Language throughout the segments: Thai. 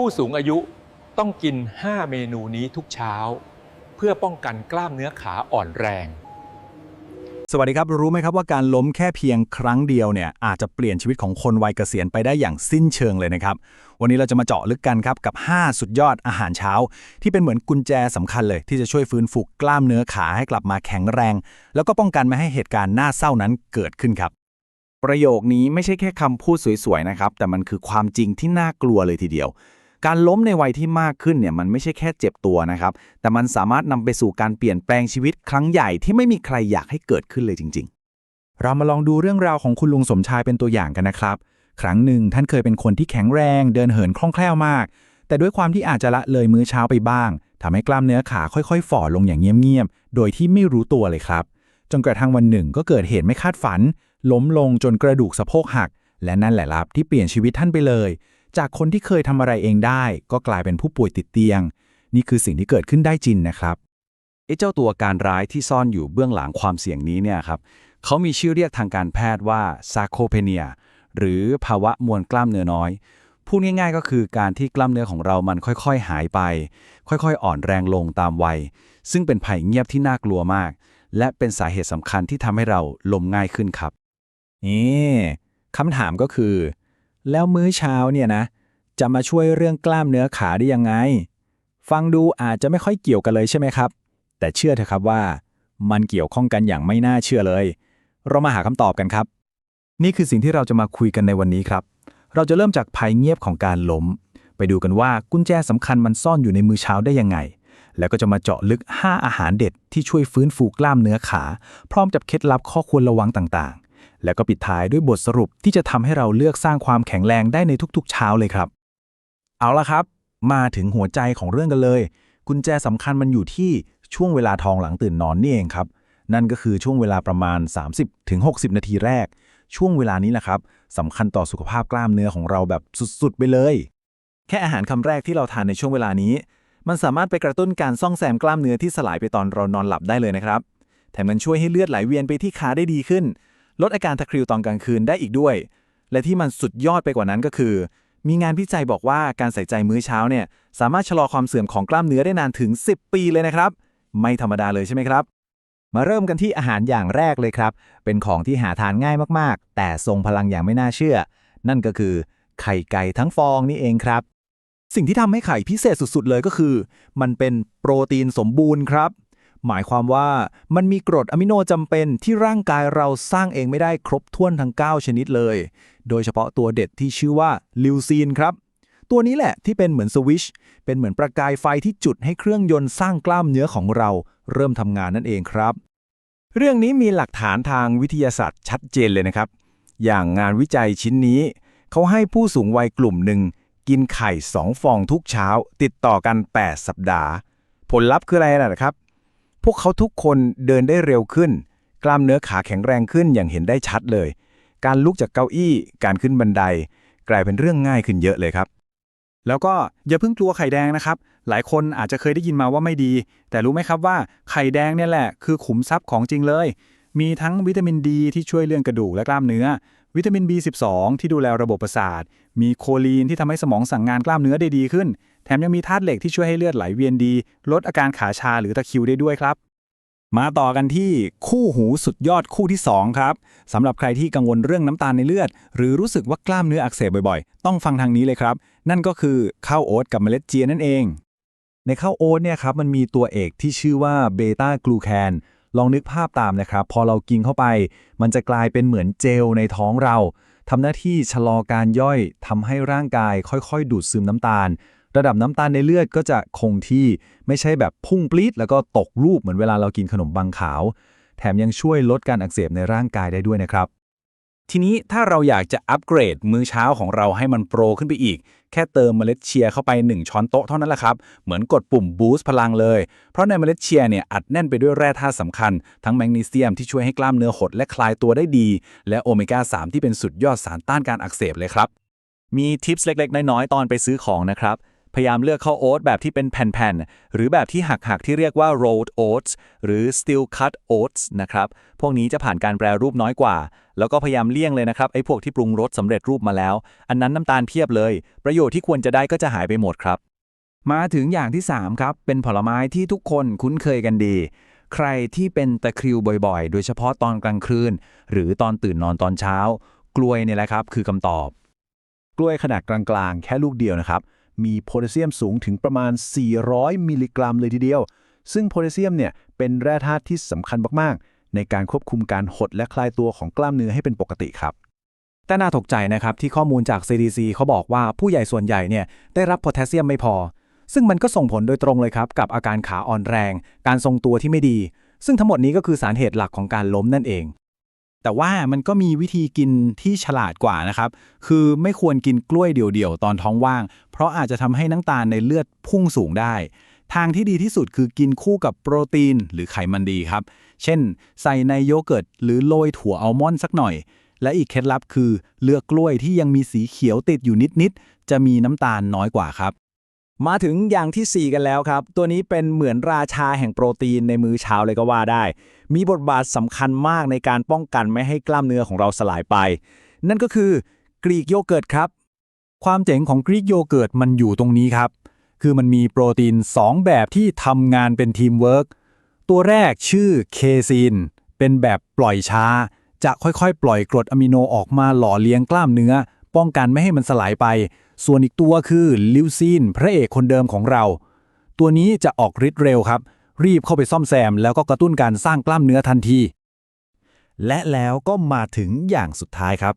ผู้สูงอายุต้องกิน 5 เมนูนี้ทุกเช้า เพื่อป้องกันกล้ามเนื้อขาอ่อนแรง สวัสดีครับ รู้ไหมครับว่าการล้มแค่เพียงครั้งเดียวเนี่ยอาจจะเปลี่ยนชีวิตของคนวัยเกษียณไปได้อย่างสิ้นเชิงเลยนะครับ วันนี้เราจะมาเจาะลึกกันครับกับ 5 สุดยอดอาหารเช้า ที่เป็นเหมือนกุญแจสำคัญเลย ที่จะช่วยฟื้นฟูกล้ามเนื้อขาให้กลับมาแข็งแรง แล้วก็ป้องกันไม่ให้เหตุการณ์น่าเศร้านั้นเกิดขึ้นครับประโยคนี้ไม่ใช่แค่คำพูดสวยๆ นะครับ แต่มันคือความจริงที่น่ากลัวเลยทีเดียว การล้มในวัยที่มากขึ้นเนี่ยมันไม่ใช่แค่เจ็บตัวนะครับ แต่มันสามารถนำไปสู่การเปลี่ยนแปลงชีวิตครั้งใหญ่ที่ไม่มีใครอยากให้เกิดขึ้นเลยจริง ๆ เรามาลองดูเรื่องราวของคุณลุงสมชายเป็นตัวอย่างกันนะครับ ครั้งหนึ่งท่านเคยเป็นคนที่แข็งแรง เดินเหินคล่องแคล่วมาก แต่ด้วยความที่อาจจะละเลยมื้อเช้าไปบ้างทำให้กล้ามเนื้อขาค่อย ๆ ฝ่อลงอย่างเงียบๆโดยที่ไม่รู้ตัวเลยครับ จนกระทั่งวันหนึ่งก็เกิดเหตุไม่คาดฝัน ล้มลงจนกระดูกสะโพกหัก และนั่นแหละครับที่เปลี่ยนชีวิตท่านไปเลย จากคนที่เคยทำอะไรเองได้ ก็กลายเป็นผู้ป่วยติดเตียง นี่คือสิ่งที่เกิดขึ้นได้จริงนะครับไอ้เจ้าตัวการร้ายที่ซ่อนอยู่เบื้องหลังความเสี่ยงนี้เนี่ยครับเขามีชื่อเรียกทางการแพทย์ว่าซาโคเพเนียหรือภาวะมวลกล้ามเนื้อน้อย พูดง่ายๆก็คือการที่กล้ามเนื้อของเรามันค่อยๆหายไป ค่อยๆ อ่อนแรงลงตามวัย ซึ่งเป็นภัยเงียบที่น่ากลัวมาก และเป็นสาเหตุสำคัญที่ทำให้เราล้มง่ายขึ้นครับนี่คำถามก็คือ แล้วมื้อเช้าเนี่ยนะ จะมาช่วยเรื่องกล้ามเนื้อขาได้ยังไง ฟังดูอาจจะไม่ค่อยเกี่ยวกันเลยใช่ไหมครับ แต่เชื่อเถอะครับว่า มันเกี่ยวข้องกันอย่างไม่น่าเชื่อเลย เรามาหาคำตอบกันครับ นี่คือสิ่งที่เราจะมาคุยกันในวันนี้ครับ เราจะเริ่มจากภัยเงียบของการล้ม ไปดูกันว่ากุญแจสำคัญมันซ่อนอยู่ในมื้อเช้าได้ยังไง แล้วก็จะมาเจาะลึก 5 อาหารเด็ดที่ช่วยฟื้นฟูกล้ามเนื้อขา พร้อมกับเคล็ดลับข้อควรระวังต่างๆ แล้วก็ปิดท้ายด้วยบทสรุปที่จะทำให้เราเลือกสร้างความแข็งแรงได้ในทุกๆ เช้าเลยครับ เอาละครับ มาถึงหัวใจของเรื่องกันเลย กุญแจสำคัญมันอยู่ที่ช่วงเวลาทองหลังตื่นนอนนี่เองครับ นั่นก็คือช่วงเวลาประมาณ 30-60 นาทีแรก ช่วงเวลานี้แหละครับสำคัญต่อสุขภาพกล้ามเนื้อของเราแบบสุดๆ ไปเลย แค่อาหารคำแรกที่เราทานในช่วงเวลานี้ มันสามารถไปกระตุ้นการซ่องแซมกล้ามเนื้อที่สลายไปตอนเรานอนหลับได้เลยนะครับแถมมันช่วยให้เลือดไหลเวียนไปที่ขาได้ดีขึ้น ลดอาการตะคริวตอนกลางคืนได้อีกด้วย และที่มันสุดยอดไปกว่านั้นก็คือ มีงานวิจัยบอกว่าการใส่ใจมื้อเช้าเนี่ยสามารถชะลอความเสื่อมของกล้ามเนื้อได้นานถึง 10 ปีเลยนะครับ ไม่ธรรมดาเลยใช่ไหมครับ มาเริ่มกันที่อาหารอย่างแรกเลยครับ เป็นของที่หาทานง่ายมากๆ แต่ทรงพลังอย่างไม่น่าเชื่อ นั่นก็คือ ไข่ไก่ทั้งฟองนี่เองครับ สิ่งที่ทำให้ไข่พิเศษสุดๆ เลยก็คือ มันเป็นโปรตีนสมบูรณ์ครับ หมายความว่ามันมีกรดอะมิโนจำเป็นที่ร่างกายเราสร้างเองไม่ได้ครบถ้วนทั้ง 9 ชนิดเลย โดยเฉพาะตัวเด็ดที่ชื่อว่าลิวซีนครับ ตัวนี้แหละที่เป็นเหมือนสวิชเป็นเหมือนประกายไฟที่จุดให้เครื่องยนต์สร้างกล้ามเนื้อของเรา เริ่มทำงานนั่นเองครับ เรื่องนี้มีหลักฐานทางวิทยาศาสตร์ชัดเจนเลยนะครับ อย่างงานวิจัยชิ้นนี้ เขาให้ผู้สูงวัยกลุ่มหนึ่งกินไข่2ฟองทุกเช้า ติดต่อกัน 8 สัปดาห์ ผลลัพธ์คืออะไรนะครับ พวกเขาทุกคนเดินได้เร็วขึ้น กล้ามเนื้อขาแข็งแรงขึ้นอย่างเห็นได้ชัดเลย การลุกจากเก้าอี้ การขึ้นบันได กลายเป็นเรื่องง่ายขึ้นเยอะเลยครับ แล้วก็อย่าเพิ่งกลัวไข่แดงนะครับ หลายคนอาจจะเคยได้ยินมาว่าไม่ดี แต่รู้ไหมครับว่าไข่แดงเนี่ยแหละคือขุมทรัพย์ของจริงเลย มีทั้งวิตามินดีที่ช่วยเรื่องกระดูกและกล้ามเนื้อ วิตามิน B12 ที่ดูแลระบบประสาท มีโคลีนที่ทำให้สมองสั่งงานกล้ามเนื้อได้ดีขึ้น แถมยังมีธาตุเหล็กที่ช่วยให้เลือดไหลเวียนดี ลดอาการขาชาหรือตะคริวได้ด้วยครับ มาต่อกันที่คู่หูสุดยอดคู่ที่ 2 ครับสำหรับใครที่กังวลเรื่องน้ำตาลในเลือด หรือรู้สึกว่ากล้ามเนื้ออักเสบบ่อยๆ ต้องฟังทางนี้เลยครับ นั่นก็คือข้าวโอ๊ตกับเมล็ดเจียนั่นเอง ในข้าวโอ๊ตเนี่ยครับมันมีตัวเอกที่ชื่อว่าเบต้ากลูแคน ลองนึกภาพตามนะครับ พอเรากินเข้าไป มันจะกลายเป็นเหมือนเจลในท้องเราทำหน้าที่ชะลอการย่อยทำให้ร่างกายค่อยๆ ดูดซึมน้ำตาล ระดับน้ำตาลในเลือดก็จะคงที่ไม่ใช่แบบพุ่งปลีดแล้วก็ตกรูปเหมือนเวลาเรากินขนมบางขาว แถมยังช่วยลดการอักเสบในร่างกายได้ด้วยนะครับ ทีนี้ถ้าเราอยากจะอัปเกรดมื้อเช้าของเราให้มันโปรขึ้นไปอีก แค่เติมเมล็ดเชียร์เข้าไป 1 ช้อนโต๊ะเท่านั้นแหละครับ เหมือนกดปุ่มบูสต์พลังเลย เพราะในเมล็ดเชียร์เนี่ยอัดแน่นไปด้วยแร่ธาตุสำคัญ ทั้งแมกนีเซียมที่ช่วยให้กล้ามเนื้อหดและคลายตัวได้ดี และโอเมก้า 3 ที่เป็นสุดยอดสารต้านการอักเสบเลยครับ มีทิปส์เล็ก ๆ น้อย ๆ ตอนไปซื้อของนะครับพยายามเลือกข้าวโอ๊ตแบบที่เป็นแผ่นๆ หรือแบบที่หักๆ ที่เรียกว่า rolled oats หรือ steel cut oats นะครับ พวกนี้จะผ่านการแปรรูปน้อยกว่า แล้วก็พยายามเลี่ยงเลยนะครับไอ้พวกที่ปรุงรสสำเร็จรูปมาแล้ว อันนั้นน้ำตาลเพียบเลย ประโยชน์ที่ควรจะได้ก็จะหายไปหมดครับ มาถึงอย่างที่ 3 ครับ เป็นผลไม้ที่ทุกคนคุ้นเคยกันดี ใครที่เป็นตะคริวบ่อยๆ โดยเฉพาะตอนกลางคืน หรือตอนตื่นนอนตอนเช้า กล้วยเนี่ยแหละครับ คือคำตอบ กล้วยขนาดกลางๆ แค่ลูกเดียวนะครับมีโพแทสเซียมสูงถึงประมาณ 400 มิลลิกรัมเลยทีเดียว ซึ่งโพแทสเซียมเนี่ยเป็นแร่ธาตุที่สำคัญมากๆ ในการควบคุมการหดและคลายตัวของกล้ามเนื้อให้เป็นปกติครับ แต่น่าตกใจนะครับที่ข้อมูลจาก CDC เขาบอกว่าผู้ใหญ่ส่วนใหญ่เนี่ยได้รับโพแทสเซียมไม่พอ ซึ่งมันก็ส่งผลโดยตรงเลยครับกับอาการขาอ่อนแรง การทรงตัวที่ไม่ดี ซึ่งทั้งหมดนี้ก็คือสาเหตุหลักของการล้มนั่นเอง แต่ว่ามันก็มีวิธีกินที่ฉลาดกว่านะครับ คือไม่ควรกินกล้วยเดี่ยวๆตอนท้องว่าง เพราะอาจจะทำให้น้ำตาลในเลือดพุ่งสูงได้ ทางที่ดีที่สุดคือกินคู่กับโปรตีนหรือไขมันดีครับ เช่น ใส่ในโยเกิร์ตหรือโรยถั่วอัลมอนด์สักหน่อย และอีกเคล็ดลับคือเลือกกล้วยที่ยังมีสีเขียวติดอยู่นิดๆจะมีน้ำตาลน้อยกว่าครับ มาถึงอย่างทีสี่ 4 กันแล้วครับ ตัวนี้เป็นเหมือนราชาแห่งโปรตีนในมื้อเช้าเลยก็ว่าได้ มีบทบาทสำคัญมากในการป้องกันไม่ให้กล้ามเนื้อของเราสลายไป นั่นก็คือกรีกโยเกิร์ตครับ ความเจ๋งของกรีกโยเกิร์ตมันอยู่ตรงนี้ครับ คือมันมีโปรตีน 2 แบบที่ทำงานเป็นทีมเวิร์กตัวแรกชื่อเคซีนเป็นแบบปล่อยช้า จะค่อยๆ ปล่อยกรดอะมิโนออกมาหล่อเลี้ยงกล้ามเนื้อ ป้องกันไม่ให้มันสลายไป ส่วนอีกตัวคือลิวซีนพระเอกคนเดิมของเรา ตัวนี้จะออกฤทธิ์เร็วครับ รีบเข้าไปซ่อมแซม แล้วก็กระตุ้นการสร้างกล้ามเนื้อทันที และแล้วก็มาถึงอย่างสุดท้ายครับ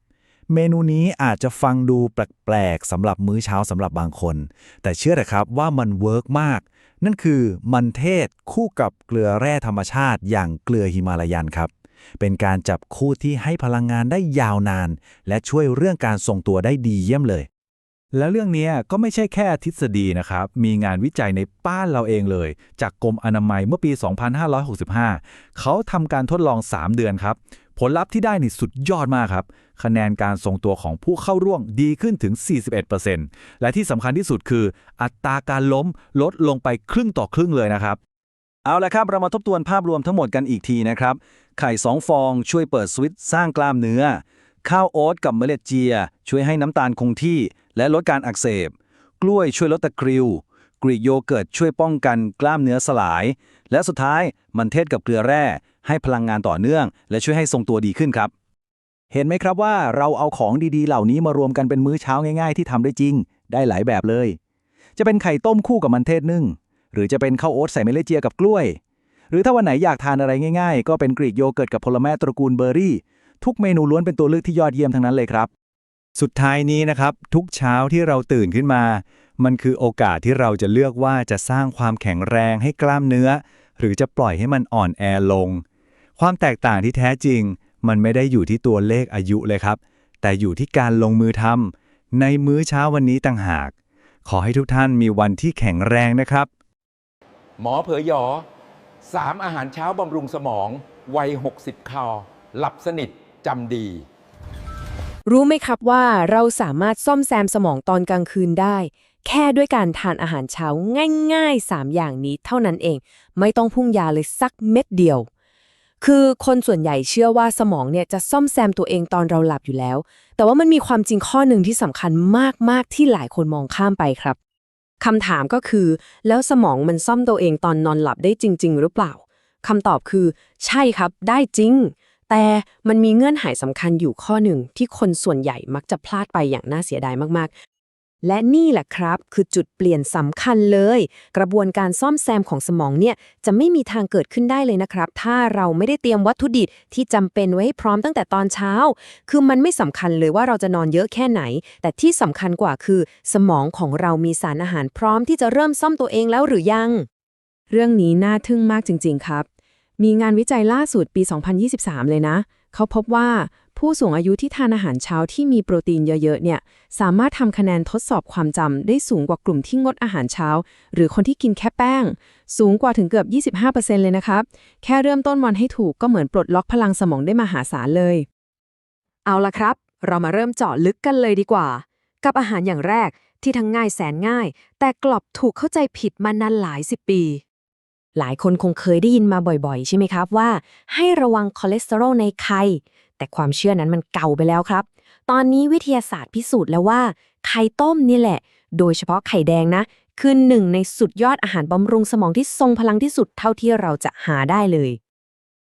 เมนูนี้อาจจะฟังดูแปลกๆสำหรับมื้อเช้าสำหรับบางคน แต่เชื่อเถอะครับว่ามันเวิร์กมาก นั่นคือมันเทศคู่กับเกลือแร่ธรรมชาติอย่างเกลือฮิมาลายันครับ เป็นการจับคู่ที่ให้พลังงานได้ยาวนาน และช่วยเรื่องการทรงตัวได้ดีเยี่ยมเลย และเรื่องนี้ก็ไม่ใช่แค่ทฤษฎีนะครับ มีงานวิจัยในบ้านเราเองเลย จากกรมอนามัยเมื่อปี 2565 เขาทำการทดลอง 3 เดือนครับ ผลลัพธ์ที่ได้นี่สุดยอดมากครับ คะแนนการทรงตัวของผู้เข้าร่วมดีขึ้นถึง 41%และที่สำคัญที่สุดคือ อัตราการล้มลดลงไปครึ่งต่อครึ่งเลยนะครับ เอาละครับ เรามาทบทวนภาพรวมทั้งหมดกันอีกทีนะครับ ไข่ 2 ฟองช่วยเปิดสวิตช์สร้างกล้ามเนื้อ ข้าวโอ๊ตกับเมล็ดเจีย ช่วยให้น้ำตาลคงที่ และลดการอักเสบ กล้วยช่วยลดตะคริวกรีกโยเกิร์ตช่วยป้องกันกล้ามเนื้อสลาย และสุดท้ายมันเทศกับเกลือแร่ ให้พลังงานต่อเนื่อง และช่วยให้ทรงตัวดีขึ้นครับ เห็นไหมครับว่าเราเอาของดีๆ เหล่านี้มารวมกันเป็นมื้อเช้าง่าย ๆ ที่ทำได้จริง ได้หลายแบบเลย จะเป็นไข่ต้มคู่กับมันเทศนึ่ง หรือจะเป็นข้าวโอ๊ตใส่เมล็ดเจียกับกล้วย หรือถ้าวันไหนอยากทานอะไรง่าย ๆ ก็เป็นกรีกโยเกิร์ตกับผลไม้ตระกูลเบอร์รี่ ทุกเมนูล้วนเป็นตัวเลือกที่ยอดเยี่ยมทั้งนั้นเลยครับ สุดท้ายนี้นะครับ ทุกเช้าที่เราตื่นขึ้นมา มันคือโอกาสที่เราจะเลือกว่าจะสร้างความแข็งแรงให้กล้ามเนื้อ หรือจะปล่อยให้มันอ่อนแอลง ความแตกต่างที่แท้จริง มันไม่ได้อยู่ที่ตัวเลขอายุเลยครับ แต่อยู่ที่การลงมือทำในมื้อเช้าวันนี้ต่างหาก ขอให้ทุกท่านมีวันที่แข็งแรงนะครับ หมอเผยหยอสามอาหารเช้าบำรุงสมอง วัย 60 คอหลับสนิทจำดี รู้ไหมครับว่าเราสามารถซ่อมแซมสมองตอนกลางคืนได้ แค่ด้วยการทานอาหารเช้าง่ายๆ 3 อย่างนี้เท่านั้นเอง ไม่ต้องพุ่งยาเลยสักเม็ดเดียว คือคนส่วนใหญ่เชื่อว่าสมองเนี่ยจะซ่อมแซมตัวเองตอนเราหลับอยู่แล้ว แต่ว่ามันมีความจริงข้อหนึ่งที่สำคัญมาก ๆ ที่หลายคนมองข้ามไปครับคำถามก็คือ แล้วสมองมันซ่อมตัวเองตอนนอนหลับได้จริง ๆ หรือเปล่าคำตอบคือ ใช่ครับ ได้จริง แต่มันมีเงื่อนไขสำคัญอยู่ข้อหนึ่งที่คนส่วนใหญ่มักจะพลาดไปอย่างน่าเสียดายมาก และนี่แหละครับ คือจุดเปลี่ยนสำคัญเลย กระบวนการซ่อมแซมของสมองเนี่ย จะไม่มีทางเกิดขึ้นได้เลยนะครับ ถ้าเราไม่ได้เตรียมวัตถุดิบที่จำเป็นไว้ให้พร้อมตั้งแต่ตอนเช้า คือมันไม่สำคัญเลยว่าเราจะนอนเยอะแค่ไหน แต่ที่สำคัญกว่าคือ สมองของเรามีสารอาหารพร้อมที่จะเริ่มซ่อมตัวเองแล้วหรือยัง เรื่องนี้น่าทึ่งมากจริง ๆ ครับ มีงานวิจัยล่าสุดปี 2023 เลยนะ เขาพบว่า ผู้สูงอายุที่ทานอาหารเช้าที่มีโปรตีนเยอะๆเนี่ยสามารถทำคะแนนทดสอบความจำได้สูงกว่ากลุ่มที่งดอาหารเช้า หรือคนที่กินแค่แป้ง สูงกว่าถึงเกือบ 25%เลยนะครับ แค่เริ่มต้นวันให้ถูกก็เหมือนปลดล็อกพลังสมองได้มหาศาลเลย เอาละครับ เรามาเริ่มเจาะลึกกันเลยดีกว่า กับอาหารอย่างแรกที่ทั้งง่ายแสนง่าย แต่กลับถูกเข้าใจผิดมานานหลายสิบปีหลายคนคงเคยได้ยินมาบ่อยๆ ใช่ไหมครับว่า ให้ระวังคอเลสเตอรอลในไข่ แต่ความเชื่อนั้นมันเก่าไปแล้วครับ ตอนนี้วิทยาศาสตร์พิสูจน์แล้วว่า ไข่ต้มนี่แหละ โดยเฉพาะไข่แดงนะ คือหนึ่งในสุดยอดอาหารบำรุงสมองที่ทรงพลังที่สุดเท่าที่เราจะหาได้เลย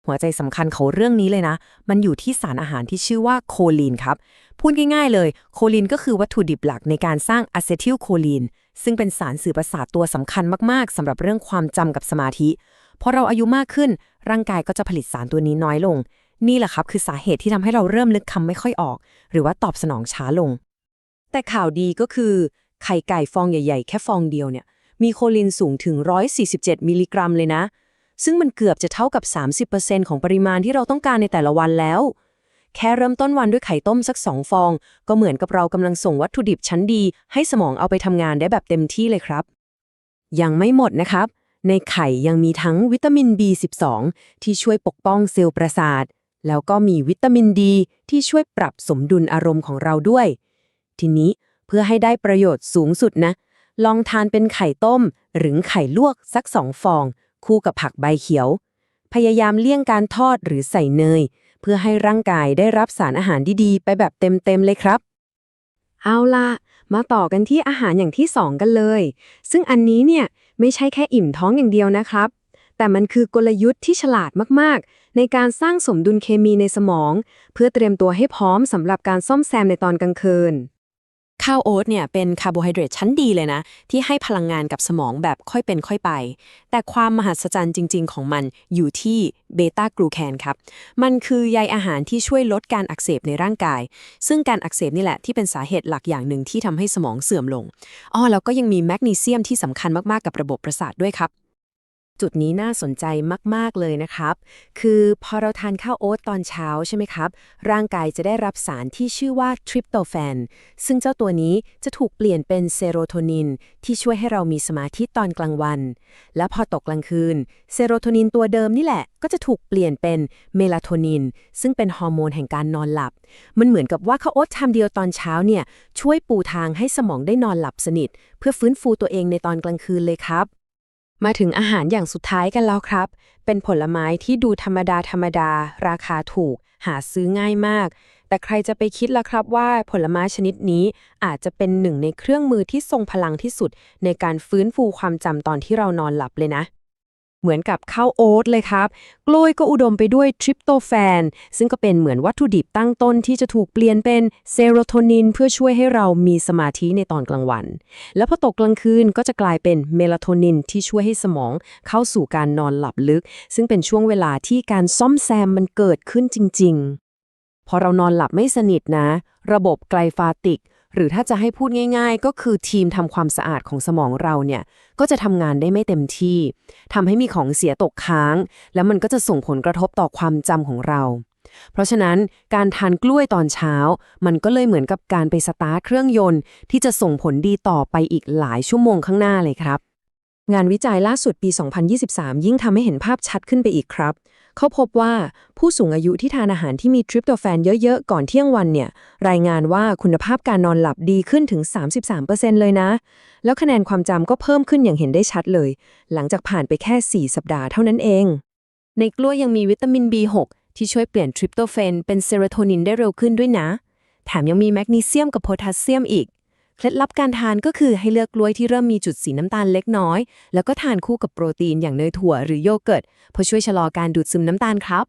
หัวใจสำคัญของเรื่องนี้เลยนะ มันอยู่ที่สารอาหารที่ชื่อว่าโคลีนครับ พูดง่ายๆเลย โคลีนก็คือวัตถุดิบหลักในการสร้างอะเซทิลโคลีน ซึ่งเป็นสารสื่อประสาทตัวสำคัญมากๆสำหรับเรื่องความจำกับสมาธิพอเราอายุมากขึ้น ร่างกายก็จะผลิตสารตัวนี้น้อยลง นี่แหละครับคือสาเหตุที่ทำให้เราเริ่มนึกคำไม่ค่อยออก หรือว่าตอบสนองช้าลง แต่ข่าวดีก็คือ ไข่ไก่ฟองใหญ่ ๆ แค่ฟองเดียวเนี่ย มีโคลินสูงถึง 147 มิลลิกรัมเลยนะ ซึ่งมันเกือบจะเท่ากับ 30%ของปริมาณที่เราต้องการในแต่ละวันแล้ว แค่เริ่มต้นวันด้วยไข่ต้มสัก2ฟอง ก็เหมือนกับเรากำลังส่งวัตถุดิบชั้นดี ให้สมองเอาไปทำงานได้แบบเต็มที่เลยครับ ยังไม่หมดนะครับในไข่ยังมีทั้งวิตามิน B12 ที่ช่วยปกป้องเซลล์ประสาท แล้วก็มีวิตามินดีที่ช่วยปรับสมดุลอารมณ์ของเราด้วย ทีนี้เพื่อให้ได้ประโยชน์สูงสุดนะ ลองทานเป็นไข่ต้ม หรือไข่ลวกสักสองฟอง คู่กับผักใบเขียว พยายามเลี่ยงการทอดหรือใส่เนย เพื่อให้ร่างกายได้รับสารอาหารดีๆ ไปแบบเต็มๆเลยครับ เอาล่ะ มาต่อกันที่อาหารอย่างที่2กันเลย ซึ่งอันนี้เนี่ยไม่ใช่แค่อิ่มท้องอย่างเดียวนะครับ แต่มันคือกลยุทธ์ที่ฉลาดมากๆ ในการสร้างสมดุลเคมีในสมอง เพื่อเตรียมตัวให้พร้อมสำหรับการซ่อมแซมในตอนกลางคืน ข้าวโอ๊ตเนี่ยเป็นคาร์โบไฮเดรตชั้นดีเลยนะ ที่ให้พลังงานกับสมองแบบค่อยเป็นค่อยไป แต่ความมหัศจรรย์จริง ๆ ของมันอยู่ที่เบต้ากลูแคนครับ มันคือใยอาหารที่ช่วยลดการอักเสบในร่างกาย ซึ่งการอักเสบนี่แหละที่เป็นสาเหตุหลักอย่างหนึ่งที่ทำให้สมองเสื่อมลงอ๋อแล้วก็ยังมีแมกนีเซียมที่สำคัญมากๆกับระบบประสาทด้วยครับ จุดนี้น่าสนใจมาก ๆ เลยนะครับ คือพอเราทานข้าวโอ๊ตตอนเช้าใช่ไหมครับ ร่างกายจะได้รับสารที่ชื่อว่าทริปโตแฟน ซึ่งเจ้าตัวนี้จะถูกเปลี่ยนเป็นเซโรโทนิน ที่ช่วยให้เรามีสมาธิตอนกลางวัน และพอตกกลางคืน เซโรโทนินตัวเดิมนี่แหละ ก็จะถูกเปลี่ยนเป็นเมลาโทนิน ซึ่งเป็นฮอร์โมนแห่งการนอนหลับ มันเหมือนกับว่าข้าวโอ๊ตทำเดียวตอนเช้าเนี่ยช่วยปูทางให้สมองได้นอนหลับสนิท เพื่อฟื้นฟูตัวเองในตอนกลางคืนเลยครับ มาถึงอาหารอย่างสุดท้ายกันแล้วครับ เป็นผลไม้ที่ดูธรรมดาธรรมดา ราคาถูก หาซื้อง่ายมาก แต่ใครจะไปคิดล่ะครับว่าผลไม้ชนิดนี้อาจจะเป็นหนึ่งในเครื่องมือที่ทรงพลังที่สุด ในการฟื้นฟูความจำตอนที่เรานอนหลับเลยนะ เหมือนกับข้าวโอ๊ตเลยครับ กล้วยก็อุดมไปด้วยทริปโตแฟน ซึ่งก็เป็นเหมือนวัตถุดิบตั้งต้นที่จะถูกเปลี่ยนเป็นเซโรโทนิน เพื่อช่วยให้เรามีสมาธิในตอนกลางวัน แล้วพอตกกลางคืนก็จะกลายเป็นเมลาโทนินที่ช่วยให้สมองเข้าสู่การนอนหลับลึก ซึ่งเป็นช่วงเวลาที่การซ่อมแซมมันเกิดขึ้นจริง ๆ พอเรานอนหลับไม่สนิทนะ ระบบไกลฟาติก หรือถ้าจะให้พูดง่าย ๆ ก็คือทีมทำความสะอาดของสมองเราเนี่ย ก็จะทำงานได้ไม่เต็มที่ทำให้มีของเสียตกค้าง แล้วมันก็จะส่งผลกระทบต่อความจำของเรา เพราะฉะนั้นการทานกล้วยตอนเช้า มันก็เลยเหมือนกับการไปสตาร์ทเครื่องยนต์ ที่จะส่งผลดีต่อไปอีกหลายชั่วโมงข้างหน้าเลยครับ งานวิจัยล่าสุดปี 2023 ยิ่งทำให้เห็นภาพชัดขึ้นไปอีกครับ เขาพบว่าผู้สูงอายุที่ทานอาหารที่มีทริปโตแฟนเยอะ ๆ ก่อนเที่ยงวันเนี่ย รายงานว่าคุณภาพการนอนหลับดีขึ้นถึง 33%เลยนะ แล้วคะแนนความจำก็เพิ่มขึ้นอย่างเห็นได้ชัดเลย หลังจากผ่านไปแค่ 4 สัปดาห์เท่านั้นเอง ในกล้วยยังมีวิตามิน B6 ที่ช่วยเปลี่ยนทริปโตแฟนเป็นเซโรโทนินได้เร็วขึ้นด้วยนะ แถมยังมีแมกนีเซียมกับโพแทสเซียมอีก เคล็ดลับการทานก็คือให้เลือกกล้วยที่เริ่มมีจุดสีน้ำตาลเล็กน้อย แล้วก็ทานคู่กับโปรตีนอย่างเนยถั่วหรือโยเกิร์ตเพื่อช่วยชะลอการดูดซึมน้ำตาลครับ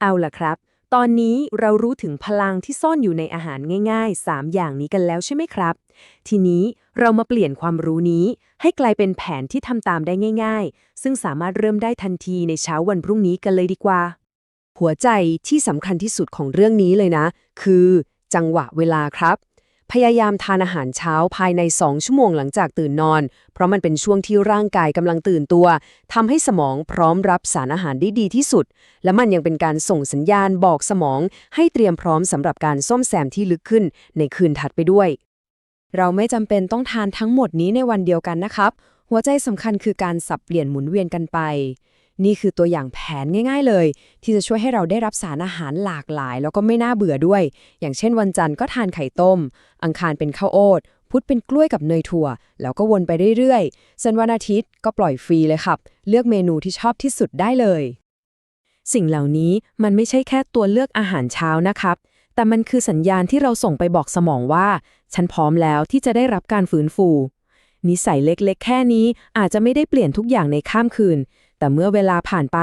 เอาล่ะครับ ตอนนี้เรารู้ถึงพลังที่ซ่อนอยู่ในอาหารง่ายๆ 3 อย่างนี้กันแล้วใช่ไหมครับ ทีนี้เรามาเปลี่ยนความรู้นี้ ให้กลายเป็นแผนที่ทำตามได้ง่าย ๆ ซึ่งสามารถเริ่มได้ทันทีในเช้าวันพรุ่งนี้กันเลยดีกว่า หัวใจที่สำคัญที่สุดของเรื่องนี้เลยนะ คือ จังหวะเวลาครับ พยายามทานอาหารเช้าภายใน 2 ชั่วโมงหลังจากตื่นนอน เพราะมันเป็นช่วงที่ร่างกายกำลังตื่นตัวทำให้สมองพร้อมรับสารอาหารได้ดีที่สุด และมันยังเป็นการส่งสัญญาณบอกสมอง ให้เตรียมพร้อมสำหรับการซ่อมแซมที่ลึกขึ้นในคืนถัดไปด้วย เราไม่จำเป็นต้องทานทั้งหมดนี้ในวันเดียวกันนะครับ หัวใจสำคัญคือการสับเปลี่ยนหมุนเวียนกันไป นี่คือตัวอย่างแผนง่ายๆเลย ที่จะช่วยให้เราได้รับสารอาหารหลากหลาย แล้วก็ไม่น่าเบื่อด้วย อย่างเช่นวันจันทร์ก็ทานไข่ต้ม อังคารเป็นข้าวโอ๊ตพุธเป็นกล้วยกับเนยถั่ว แล้วก็วนไปเรื่อยๆส่วนวันอาทิตย์ก็ปล่อยฟรีเลยครับ เลือกเมนูที่ชอบที่สุดได้เลย สิ่งเหล่านี้มันไม่ใช่แค่ตัวเลือกอาหารเช้านะครับ แต่มันคือสัญญาณที่เราส่งไปบอกสมองว่า ฉันพร้อมแล้วที่จะได้รับการฟื้นฟู นิสัยเล็กๆ แค่นี้อาจจะไม่ได้เปลี่ยนทุกอย่างในข้ามคืน แต่เมื่อเวลาผ่านไป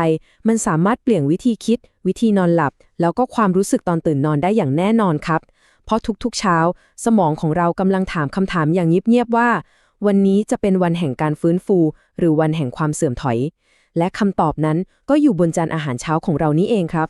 มันสามารถเปลี่ยนวิธีคิด วิธีนอนหลับ แล้วก็ความรู้สึกตอนตื่นนอนได้อย่างแน่นอนครับ เพราะทุกๆเช้า สมองของเรากำลังถามคำถามอย่างเงียบๆว่า วันนี้จะเป็นวันแห่งการฟื้นฟู หรือวันแห่งความเสื่อมถอย และคำตอบนั้นก็อยู่บนจานอาหารเช้าของเรานี่เองครับ